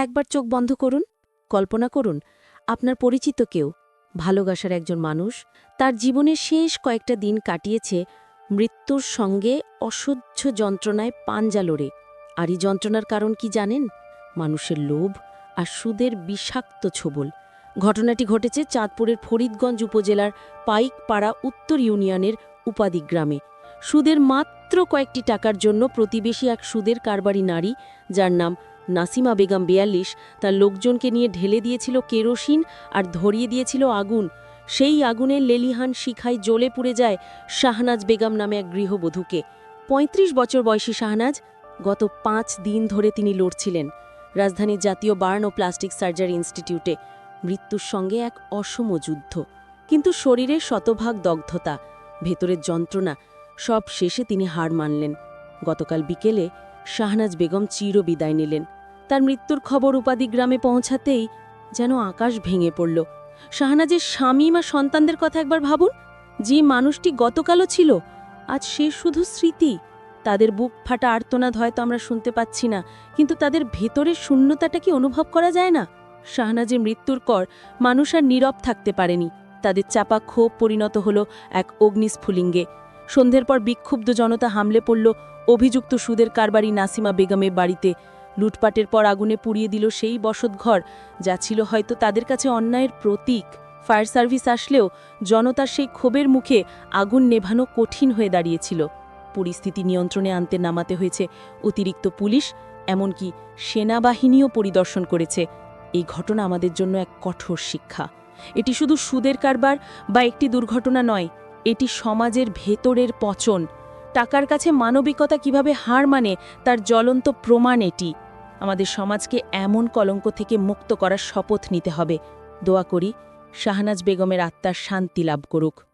একবার চোখ বন্ধ করুন, কল্পনা করুন, আপনার পরিচিত কেউ, ভালোবাসার একজন মানুষ, তার জীবনের শেষ কয়েকটা দিন কাটিয়েছে মৃত্যুর সঙ্গে অসহ্য যন্ত্রণায় পাঞ্জা লড়ে। আর এই যন্ত্রণার কারণ কি জানেন? মানুষের লোভ আর সুদের বিষাক্ত ছোবল। ঘটনাটি ঘটেছে চাঁদপুরের ফরিদগঞ্জ উপজেলার পাইকপাড়া উত্তর ইউনিয়নের উপাদি গ্রামে। সুদের মাত্র কয়েকটি টাকার জন্য প্রতিবেশী এক সুদের কারবারি নারী, যার নাম নাসিমা বেগম বিয়াল্লিশ তার লোকজনকে নিয়ে ঢেলে দিয়েছিল কেরোসিন আর ধরিয়ে দিয়েছিল আগুন। সেই আগুনের লেলিহান শিখায় জ্বলে পুড়ে যায় শাহনাজ বেগম নামে এক গৃহবধূকে। ৩৫ বছর বয়সী শাহনাজ গত পাঁচ দিন ধরে তিনি লড়ছিলেন রাজধানীর জাতীয় বার্ন ও প্লাস্টিক সার্জারি ইনস্টিটিউটে। মৃত্যুর সঙ্গে এক অসম যুদ্ধ। কিন্তু শরীরের শতভাগ দগ্ধতা, ভেতরের যন্ত্রণা, সব শেষে তিনি হার মানলেন। গতকাল বিকেলে শাহনাজ বেগম চির বিদায় নিলেন। তার মৃত্যুর খবর উপাদি গ্রামে পৌঁছাতেই যেন আকাশ ভেঙে পড়ল। শাহনাজের স্বামী মা সন্তানদের কথা একবার ভাবুন। যে মানুষটি গতকালও ছিল, আজ সে শুধু স্মৃতি। তাদের বুক ফাটা আর্তনাদ হয়তো আমরা শুনতে পাচ্ছি না, কিন্তু তাদের ভেতরের শূন্যতাটা কি অনুভব করা যায় না? শাহনাজের মৃত্যুর কর মানুষ আর নীরব থাকতে পারেনি। তাদের চাপা ক্ষোভ পরিণত হল এক অগ্নিস্ফুলিঙ্গে। সন্ধ্যের পর বিক্ষুব্ধ জনতা হামলে পড়ল অভিযুক্ত সুদের কারবারি নাসিমা বেগমের বাড়িতে। লুটপাটের পর আগুনে পুড়িয়ে দিল সেই বসতঘর, যা ছিল হয়তো তাদের কাছে অন্যায়ের প্রতীক। ফায়ার সার্ভিস আসলেও জনতার সেই ক্ষোভের মুখে আগুন নেভানো কঠিন হয়ে দাঁড়িয়েছিল। পরিস্থিতি নিয়ন্ত্রণে আনতে নামাতে হয়েছে অতিরিক্ত পুলিশ, এমনকি সেনাবাহিনীও পরিদর্শন করেছে। এই ঘটনা আমাদের জন্য এক কঠোর শিক্ষা। এটি শুধু সুদের কারবার বা একটি দুর্ঘটনা নয়, এটি সমাজের ভেতরের পচন। টাকার কাছে মানবিকতা কীভাবে হার মানে তার জ্বলন্ত প্রমাণ এটি। আমাদের সমাজকে এমন কলঙ্ক থেকে মুক্ত করার শপথ নিতে হবে। দোয়া করি শাহনাজ বেগমের আত্মার শান্তি লাভ করুক।